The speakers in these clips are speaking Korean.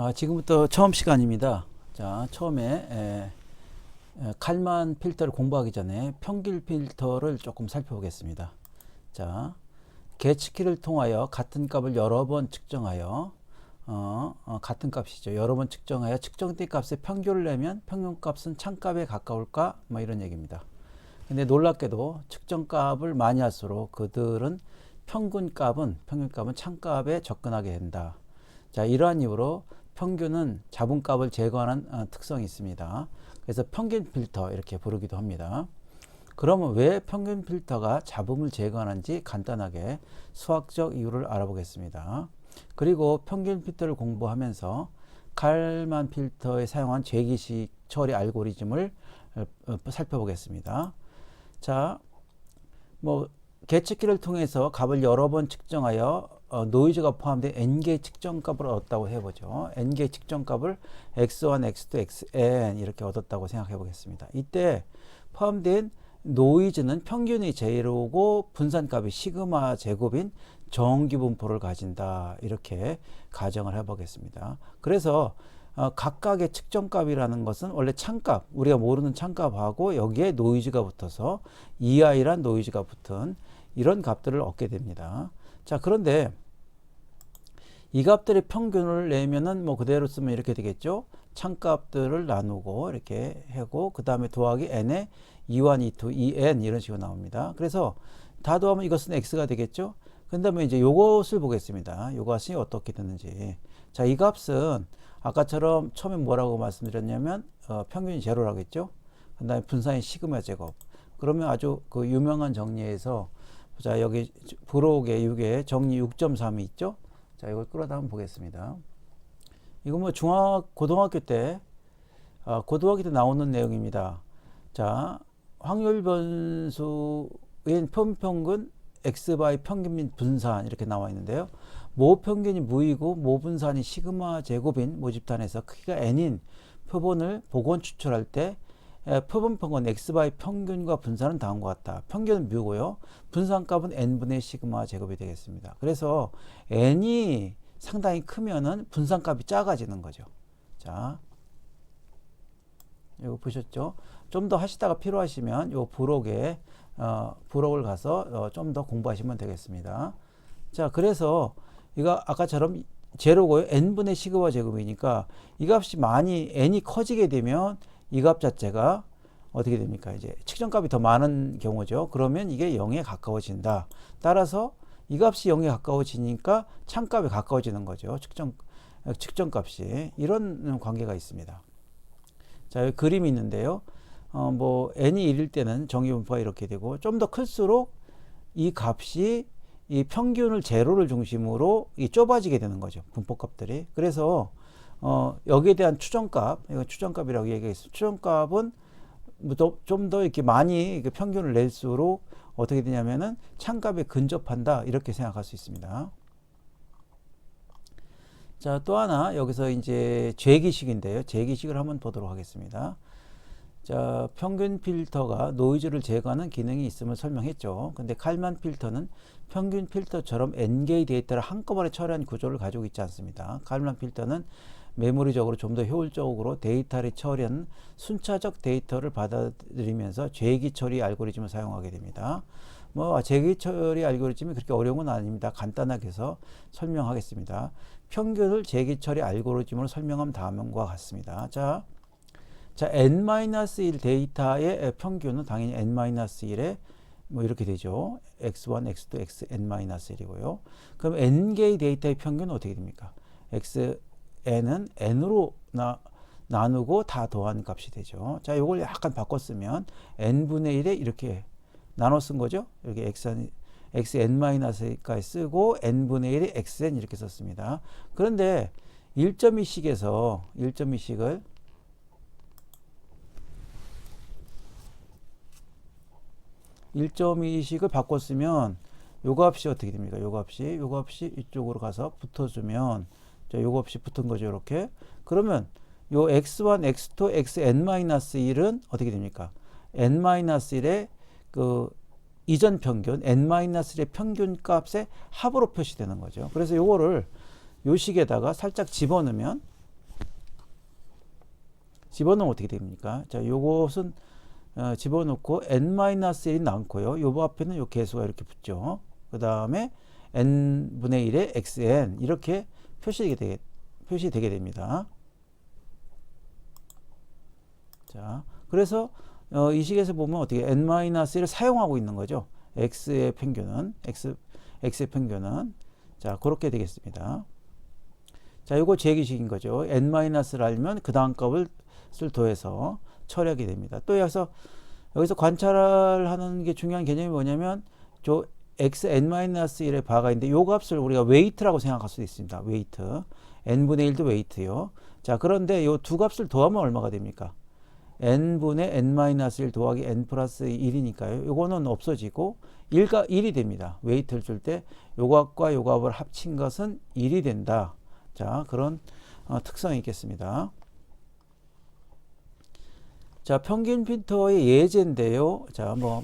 아, 지금부터 처음 시간입니다. 자, 처음에 에, 에, 칼만 필터를 공부하기 전에 평균 필터를 조금 살펴보겠습니다. 자, 계측키를 통하여 같은 값을 여러 번 측정하여 어, 어, 같은 값이죠. 여러 번 측정하여 측정된 값의 평균을 내면 평균값은 참값에 가까울까? 뭐 이런 얘기입니다. 근데 놀랍게도 측정값을 많이 할수록 그들은 평균값은 평균값은 참값에 접근하게 된다. 자, 이러한 이유로 평균은 잡음값을 제거하는 어, 특성이 있습니다. 그래서 평균 필터 이렇게 부르기도 합니다. 그러면 왜 평균 필터가 잡음을 제거하는지 간단하게 수학적 이유를 알아보겠습니다. 그리고 평균 필터를 공부하면서 칼만 필터에 사용한 죄기식 처리 알고리즘을 어, 어, 살펴보겠습니다. 자, 뭐 계측기를 통해서 값을 여러 번 측정하여 어, 노이즈가 포함된 n개의 측정값을 얻었다고 해보죠. n개의 측정값을 x1, x2, xn 이렇게 얻었다고 생각해 보겠습니다. 이때 포함된 노이즈는 평균이 제로고 분산값이 시그마 제곱인 정기분포를 가진다. 이렇게 가정을 해보겠습니다. 그래서 어, 각각의 측정값이라는 것은 원래 참값, 우리가 모르는 참값하고 여기에 노이즈가 붙어서 EI란 노이즈가 붙은 이런 값들을 얻게 됩니다. 자, 그런데 이 값들의 평균을 내면은 뭐 그대로 쓰면 이렇게 되겠죠. 참값들을 나누고 이렇게 하고 그 다음에 더하기 n에 2와 2, 2, 2n 이런 식으로 나옵니다. 그래서 다 더하면 이것은 x가 되겠죠. 그 다음에 이제 요것을 보겠습니다. 요것이 어떻게 되는지. 자, 이 값은 아까처럼 처음에 뭐라고 말씀드렸냐면 어, 평균이 제로라고 했죠. 그 다음에 분산이 시그마 제곱. 그러면 아주 그 유명한 정리에서 자 여기 부록에 6에 정리 6.3이 있죠. 자 이걸 끌어다 한번 보겠습니다. 이거 뭐 중학 고등학교 때 어, 고등학교 때 나오는 내용입니다. 자 확률 변수인 평평근 x 바이 평균 및 분산 이렇게 나와 있는데요. 모 평균이 무이고 모 분산이 시그마 제곱인 모집단에서 크기가 n인 표본을 복원 추출할 때 에, 표본평은 x 바이 평균과 분산은 다음과 같다. 평균은 뮤고요. 분산값은 n분의 시그마 제곱이 되겠습니다. 그래서 n이 상당히 크면은 분산값이 작아지는 거죠. 자, 이거 보셨죠? 좀 더 하시다가 필요하시면 요 부록에 어, 부록을 가서 어, 좀 더 공부하시면 되겠습니다. 자, 그래서 이거 아까처럼 제로고요. n분의 시그마 제곱이니까 이 값이 많이 n이 커지게 되면 이 값 자체가 어떻게 됩니까? 이제 측정값이 더 많은 경우죠. 그러면 이게 0에 가까워진다. 따라서 이 값이 0에 가까워지니까 참값에 가까워지는 거죠. 측정 측정값이 이런 관계가 있습니다. 자, 여기 그림이 있는데요. 어, 뭐 n이 1일 때는 정의분포가 이렇게 되고 좀 더 클수록 이 값이 이 평균을 제로를 중심으로 이 좁아지게 되는 거죠. 분포값들이. 그래서 어, 여기에 대한 추정값, 이거 추정값이라고 얘기했어요. 추정값은 뭐좀더 이렇게 많이 평균을 낼수록 어떻게 되냐면은 참값에 근접한다 이렇게 생각할 수 있습니다. 자, 또 하나 여기서 이제 재기식인데요. 재기식을 한번 보도록 하겠습니다. 자, 평균 필터가 노이즈를 제거하는 기능이 있음을 설명했죠. 근데 칼만 필터는 평균 필터처럼 n개의 데이터를 한꺼번에 처리한 구조를 가지고 있지 않습니다. 칼만 필터는 메모리적으로 좀 더 효율적으로 데이터를 처리한 순차적 데이터를 받아들이면서 재기 처리 알고리즘을 사용하게 됩니다. 뭐 재기 처리 알고리즘이 그렇게 어려운 건 아닙니다. 간단하게 해서 설명하겠습니다. 평균을 재기 처리 알고리즘으로 설명하면 다음과 같습니다. 자, 자 n-1 데이터의 평균은 당연히 n-1의 뭐 이렇게 되죠. x1, x2, xn-1이고요. 그럼 n개의 데이터의 평균은 어떻게 됩니까? x n은 n으로 나, 나누고 다 더한 값이 되죠. 자, 이걸 약간 바꿔 쓰면 n분의 1에 이렇게 나눠 쓴 거죠. 여기 xn, xn-까지 쓰고 n분의 1에 xn 이렇게 썼습니다. 그런데 1.2식에서 1.2식을 1.2식을 바꿔 쓰면 요 값이 어떻게 됩니까? 요 값이 요 값이 이쪽으로 가서 붙어주면 자, 요거 없이 붙은 거죠, 이렇게. 그러면 요 x1, x2, xn-1은 어떻게 됩니까? n-1의 그 이전 평균, n-1의 평균 값의 합으로 표시되는 거죠. 그래서 요거를 요 식에다가 살짝 집어넣으면 집어넣으면 어떻게 됩니까? 자, 요것은 어, 집어넣고 n-1이 남고요. 요 앞에는 요 개수가 이렇게 붙죠. 그 다음에 n분의 1의 xn 이렇게 표시되게, 되게, 표시되게 됩니다. 자, 그래서 어, 이 식에서 보면 어떻게 n-1을 사용하고 있는 거죠. x의 평균은 x x의 평균은 자 그렇게 되겠습니다. 자 이거 제기식인 거죠. n-를 알면 그 다음 값을 쓸 더해서 처리하게 됩니다. 또 여기서 여기서 관찰하는 게 중요한 개념이 뭐냐면 저 x n-1의 바가 있는데 요 값을 우리가 웨이트라고 생각할 수도 있습니다. 웨이트 n분의 1도 웨이트요. 자 그런데 요 두 값을 더하면 얼마가 됩니까? n분의 n-1 더하기 n 플러스 1이니까요. 요거는 없어지고 1가 1이 됩니다. 웨이트를 줄 때 요 값과 요 값을 합친 것은 1이 된다. 자, 그런 어, 특성이 있겠습니다. 자, 평균 필터의 예제인데요. 자, 뭐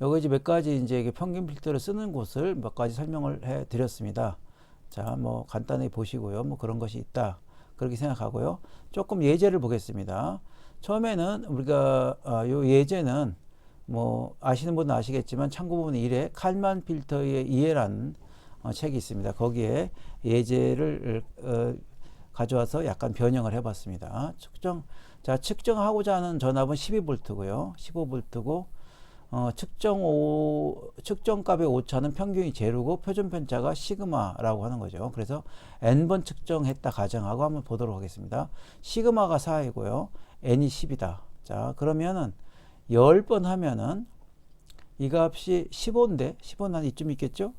여기 이제 몇 가지 이제 평균 필터를 쓰는 곳을 몇 가지 설명을 해 드렸습니다. 자, 뭐 간단히 보시고요. 뭐 그런 것이 있다. 그렇게 생각하고요. 조금 예제를 보겠습니다. 처음에는 우리가 어, 요 예제는 뭐 아시는 분은 아시겠지만 참고 부분 1에 칼만 필터의 이해라는 어, 책이 있습니다. 거기에 예제를 어, 가져와서 약간 변형을 해봤습니다. 측정 자 측정하고자 하는 전압은 12V고요. 15V고 어, 측정 오, 측정값의 오차는 평균이 제로고 표준 편차가 시그마라고 하는 거죠. 그래서 n번 측정했다 가정하고 한번 보도록 하겠습니다. 시그마가 4이고요. n이 10이다. 자, 그러면은 10번 하면은 이 값이 15인데 15는 한 이쯤 있겠죠?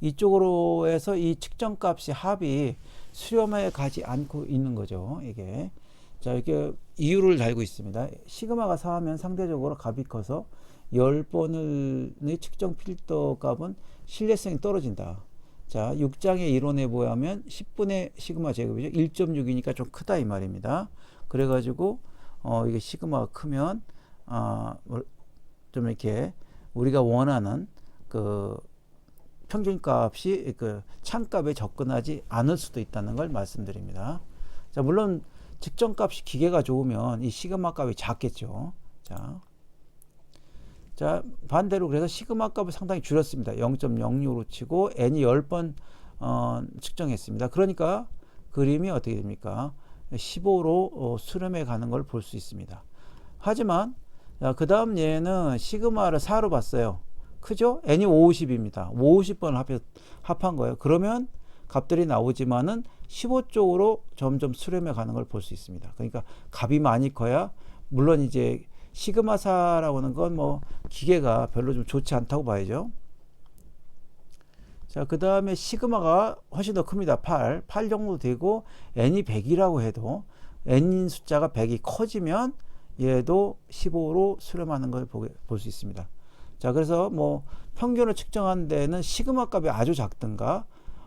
이쪽으로 해서 이 측정 값이 합이 수렴에 가지 않고 있는 거죠. 이게. 자, 이렇게 이유를 달고 있습니다. 시그마가 4하면 상대적으로 값이 커서 10번의 측정 필터 값은 신뢰성이 떨어진다. 자, 6장의 이론에 보면 10분의 시그마 제곱이죠. 1.6이니까 좀 크다 이 말입니다. 그래가지고 어, 이게 시그마가 크면 어, 좀 이렇게 우리가 원하는 그 평균값이 그 참값에 접근하지 않을 수도 있다는 걸 말씀드립니다. 자, 물론 측정값이 기계가 좋으면 이 시그마 값이 작겠죠. 자, 자 반대로 그래서 시그마 값을 상당히 줄였습니다. 0.06로 치고 n이 10번 어, 측정했습니다. 그러니까 그림이 어떻게 됩니까? 15로 어, 수렴해 가는 걸 볼 수 있습니다. 하지만 그 다음 얘는 시그마를 4로 봤어요. 크죠? n이 50입니다. 50번 합, 합한 거예요. 그러면 값들이 나오지만은 15쪽으로 점점 수렴해 가는 걸 볼 수 있습니다. 그러니까 값이 많이 커야 물론 이제 시그마사라고 하는 건 뭐 기계가 별로 좀 좋지 않다고 봐야죠. 자, 그 다음에 시그마가 훨씬 더 큽니다. 8. 8 정도 되고 n이 100이라고 해도 n인 숫자가 100이 커지면 얘도 15로 수렴하는 걸 볼 수 있습니다. 자, 그래서 뭐 평균을 측정한 데는 시그마 값이 아주 작든가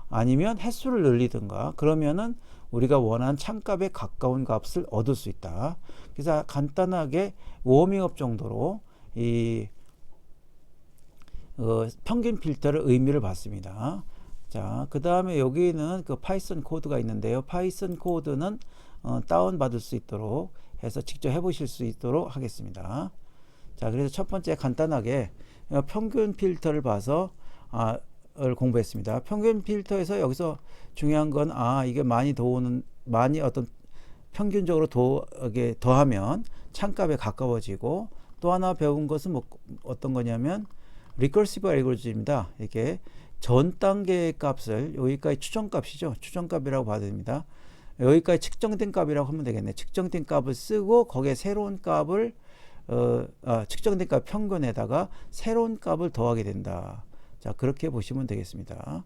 아니면 횟수를 늘리든가 그러면은 우리가 원하는 참값에 가까운 값을 얻을 수 있다. 그래서 간단하게 워밍업 정도로 이 어, 평균 필터를 의미를 받습니다. 자, 그 다음에 여기는 그 파이썬 코드가 있는데요. 파이썬 코드는 어, 다운 받을 수 있도록 해서 직접 해보실 수 있도록 하겠습니다. 자, 그래서 첫 번째 간단하게 어, 평균 필터를 봐서 아, 을 공부했습니다. 평균 필터에서 여기서 중요한 건 아, 이게 많이 도우는 많이 어떤 평균적으로 더, 이게 더하면 참값에 가까워지고 또 하나 배운 것은 뭐 어떤 거냐면 리커시브 알고리즘입니다. 이게 전 단계 값을 여기까지 추정값이죠. 추정값이라고 봐야 됩니다. 여기까지 측정된 값이라고 하면 되겠네. 측정된 값을 쓰고 거기에 새로운 값을 어, 아, 측정된 값 평균에다가 새로운 값을 더하게 된다. 자 그렇게 보시면 되겠습니다.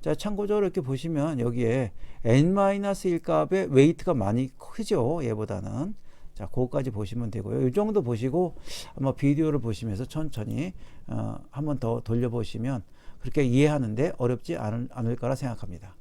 자 참고적으로 이렇게 보시면 여기에 n-1 값의 웨이트가 많이 크죠. 얘보다는. 자, 그거까지 보시면 되고요. 이 정도 보시고 아마 비디오를 보시면서 천천히 어, 한번 더 돌려보시면 그렇게 이해하는데 어렵지 않을, 않을 거라 생각합니다.